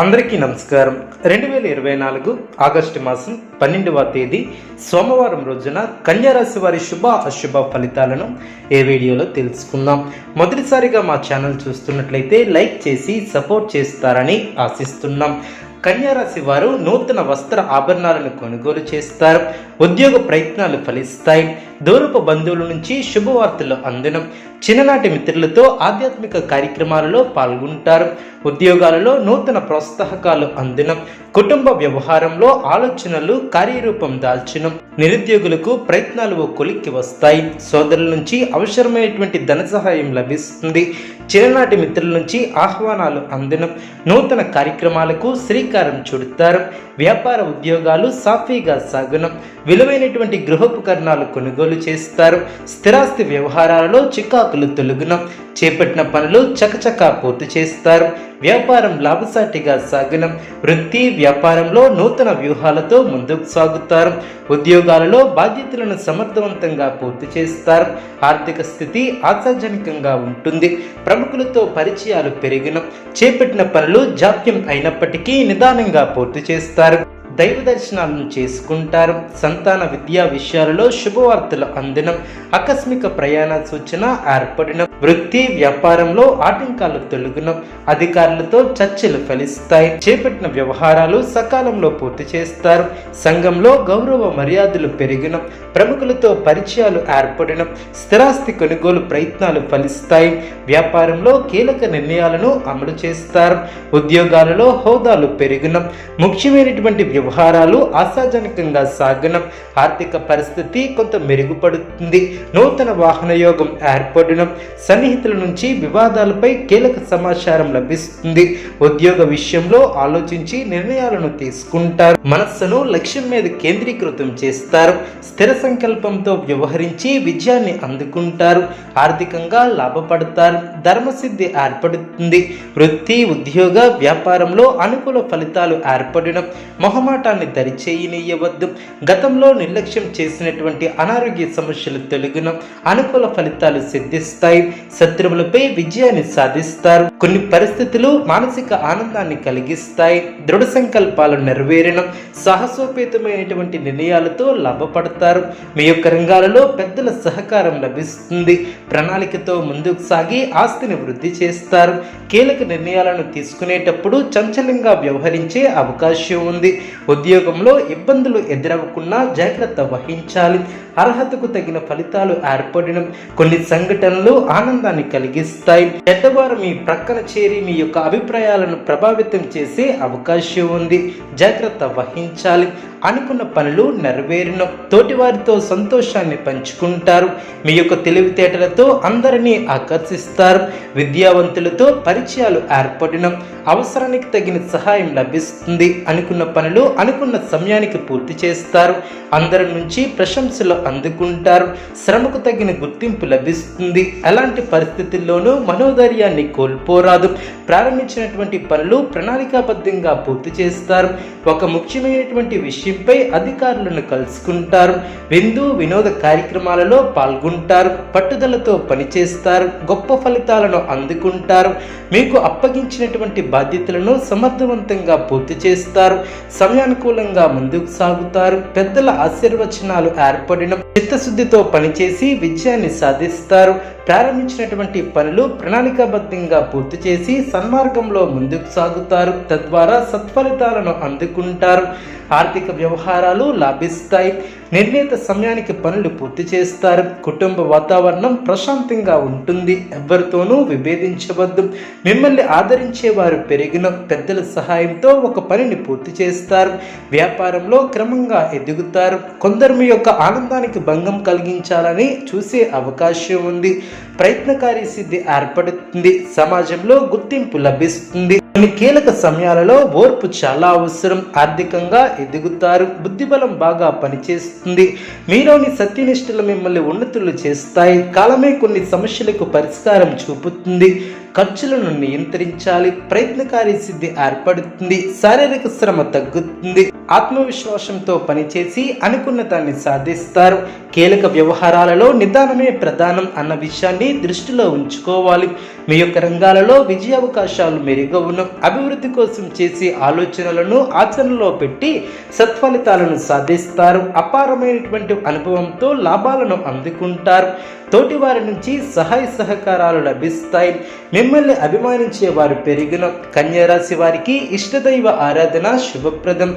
అందరికీ నమస్కారం. రెండు వేల ఇరవై నాలుగు ఆగస్టు మాసం పన్నెండవ తేదీ సోమవారం రోజున కన్యారాశి వారి శుభ అశుభ ఫలితాలను ఏ వీడియోలో తెలుసుకుందాం. మొదటిసారిగా మా ఛానల్ చూస్తున్నట్లయితే లైక్ చేసి సపోర్ట్ చేస్తారని ఆశిస్తున్నాం. కన్యారాశి వారు నూతన వస్త్ర ఆభరణాలను కొనుగోలు చేస్తారు. ఉద్యోగ ప్రయత్నాలు ఫలిస్తాయి. దూరపు బంధువుల నుంచి శుభవార్తలు అందడం. చిన్ననాటి మిత్రులతో ఆధ్యాత్మిక కార్యక్రమాలలో పాల్గొంటారు. ఉద్యోగాలలో నూతన ప్రోత్సాహకాలు అందడం కుటుంబ వ్యవహారంలో ఆలోచనలు కార్యరూపం దాల్చడం నిరుద్యోగులకు ప్రయత్నాలు ఓ కొలిక్కి వస్తాయి. సోదరుల నుంచి అవసరమైనటువంటి ధన సహాయం లభిస్తుంది. చిన్ననాటి మిత్రుల నుంచి ఆహ్వానాలు అందడం నూతన కార్యక్రమాలకు శ్రీకారం చుడతారు. వ్యాపార ఉద్యోగాలు సాఫీగా సాగనం. విలువైనటువంటి గృహోపకరణాలు కొనుగోలు చేస్తారు. స్థిరాస్తి వ్యవహారాలలో చికాకులు తొలగునం. చేపట్టిన పనులు చకచకా పూర్తి చేస్తారు. వ్యాపారం లాభసాటిగా సాగడం వృత్తి వ్యాపారంలో నూతన వ్యూహాలతో ముందుకు సాగుతారు. ఉద్యోగాలలో బాధ్యతలను సమర్థవంతంగా పూర్తి చేస్తారు. ఆర్థిక స్థితి ఆశాజనకంగా ఉంటుంది. ప్రముఖులతో పరిచయాలు పెరిగిన చేపట్టిన పనులు జాప్యం అయినప్పటికీ నిదానంగా పూర్తి చేస్తారు. దైవ దర్శనాలను చేసుకుంటారు. సంతాన విద్యా విషయాలలో శుభవార్తలు అందడం ఆకస్మిక ప్రయాణ సూచన ఏర్పడడం వృత్తి వ్యాపారంలో ఆటంకాలు తొలగిన. అధికారులతో చర్చలు ఫలిస్తాయి. చేపట్టిన వ్యవహారాలు సకాలంలో పూర్తి చేస్తారు. సంఘంలో గౌరవ మర్యాదలు పెరిగిన. ప్రముఖులతో పరిచయాలు ఏర్పడిన. స్థిరాస్తి కొనుగోలు ప్రయత్నాలు ఫలిస్తాయి. వ్యాపారంలో కీలక నిర్ణయాలను అమలు చేస్తారు. ఉద్యోగాలలో హోదాలు పెరిగిన. ముఖ్యమైనటువంటి వ్యవహారాలు ఆశాజనకంగా సాగనం. ఆర్థిక పరిస్థితి కొంత మెరుగుపడుతుంది. నూతన వాహనయోగం ఏర్పడడం సన్నిహితుల నుంచి వివాదాలపై కీలక సమాచారం లభిస్తుంది. ఉద్యోగ విషయంలో ఆలోచించి నిర్ణయాలను తీసుకుంటారు. మనస్సును లక్ష్యం మీద కేంద్రీకృతం చేస్తారు. స్థిర సంకల్పంతో వ్యవహరించి విజయాన్ని అందుకుంటారు. ఆర్థికంగా లాభపడతారు. ధర్మసిద్ధి ఏర్పడుతుంది. వృత్తి ఉద్యోగ వ్యాపారంలో అనుకూల ఫలితాలు ఏర్పడడం ఆర్భాటాన్ని దరిచేయనీయవద్దు. గతంలో నిర్లక్ష్యం చేసినటువంటి అనారోగ్య సమస్యలు తొలగిన అనుకూల ఫలితాలు సిద్ధిస్తాయి. శత్రువులపై విజయాన్ని సాధిస్తారు. కొన్ని పరిస్థితులు మానసిక ఆనందాన్ని కలిగిస్తాయి. దృఢ సంకల్పాలు నెరవేరడం సాహసోపేతమైనటువంటి నిర్ణయాలతో లాభపడతారు. మీ యొక్క రంగాలలో పెద్దల సహకారం లభిస్తుంది. ప్రణాళికతో ముందుకు సాగి ఆస్తిని వృద్ధి చేస్తారు. కీలక నిర్ణయాలను తీసుకునేటప్పుడు చంచలంగా వ్యవహరించే అవకాశం ఉంది. ఉద్యోగంలో ఇబ్బందులు ఎదురవ్వకుండా జాగ్రత్త వహించాలి. అర్హతకు తగిన ఫలితాలు ఏర్పడడం కొన్ని సంఘటనలు ఆనందాన్ని కలిగిస్తాయి. పెద్దవారు మీ ప్రక్కన చేరి మీ యొక్క అభిప్రాయాలను ప్రభావితం చేసే అవకాశం ఉంది. జాగ్రత్త వహించాలి. అనుకున్న పనులు నెరవేరిన. తోటివారితో సంతోషాన్ని పంచుకుంటారు. మీ యొక్క తెలివితేటలతో అందరినీ ఆకర్షిస్తారు. విద్యావంతులతో పరిచయాలు ఏర్పడడం అవసరానికి తగిన సహాయం లభిస్తుంది. అనుకున్న పనులు అనుకున్న సమయానికి పూర్తి చేస్తారు. అందరి నుంచి ప్రశంసలు అందుకుంటారు. శ్రమకు తగిన గుర్తింపు లభిస్తుంది. ఎలాంటి పరిస్థితుల్లోనూ మనోధైర్యాన్ని కోల్పోరాదు. ప్రారంభించినటువంటి పనులు ప్రణాళికాబద్ధంగా పూర్తి చేస్తారు. ఒక ముఖ్యమైనటువంటి విషయం విషయంపై అధికారులను కలుసుకుంటారు. విందు వినోద కార్యక్రమాలలో పాల్గొంటారు. పట్టుదలతో పనిచేస్తారు. గొప్ప ఫలితాలను అందుకుంటారు. మీకు అప్పగించినటువంటి బాధ్యతలను సమర్థవంతంగా పూర్తి చేస్తారు. సమయానుకూలంగా ముందుకు సాగుతారు. పెద్దల ఆశీర్వచనాలు ఏర్పడిన చిత్తశుద్ధితో పనిచేసి విజయాన్ని సాధిస్తారు. ప్రారంభించినటువంటి పనులు ప్రణాళికాబద్ధంగా పూర్తి చేసి సన్మార్గంలో ముందుకు సాగుతారు. తద్వారా సత్ఫలితాలను అందుకుంటారు. ఆర్థిక వ్యవహారాలు లభిస్తాయి. నిర్ణీత సమయానికి పనులు పూర్తి చేస్తారు. కుటుంబ వాతావరణం ప్రశాంతంగా ఉంటుంది. ఎవరితోనూ విభేదించవద్దు. మిమ్మల్ని ఆదరించే వారు పెరిగిన పెద్దల సహాయంతో ఒక పనిని పూర్తి చేస్తారు. వ్యాపారంలో క్రమంగా ఎదుగుతారు. కొందరు మీ యొక్క ఆనందానికి భంగం కలిగించాలని చూసే అవకాశం ఉంది. ప్రయత్నకారి సిద్ధి ఏర్పడుతుంది. సమాజంలో గుర్తింపు లభిస్తుంది. కొన్ని కీలక సమయాలలో ఓర్పు చాలా అవసరం. ఆర్థికంగా ఎదుగుతారు. బుద్ధిబలం బాగా పనిచేస్తుంది. మీలోని సత్యనిష్టలు మిమ్మల్ని ఉన్నతులు చేస్తాయి. కాలమే కొన్ని సమస్యలకు పరిష్కారం చూపుతుంది. ఖర్చులను నియంత్రించాలి. ప్రయత్నకారి సిద్ధి ఏర్పడుతుంది. శారీరక శ్రమ తగ్గుతుంది. ఆత్మవిశ్వాసంతో పనిచేసి అనుకున్న దాన్ని సాధిస్తారు. కీలక వ్యవహారాలలో నిదానమే ప్రధానం అన్న విషయాన్ని దృష్టిలో ఉంచుకోవాలి. మీ యొక్క రంగాలలో విజయావకాశాలు మెరుగవును. అభివృద్ధి కోసం చేసే ఆలోచనలను ఆచరణలో పెట్టి సత్ఫలితాలను సాధిస్తారు. అపారమైనటువంటి అనుభవంతో లాభాలను అందుకుంటారు. తోటి వారి నుంచి సహాయ సహకారాలు లభిస్తాయి. మిమ్మల్ని అభిమానించే వారు పెరిగిన కన్యరాశి వారికి ఇష్టదైవ ఆరాధన శుభప్రదం.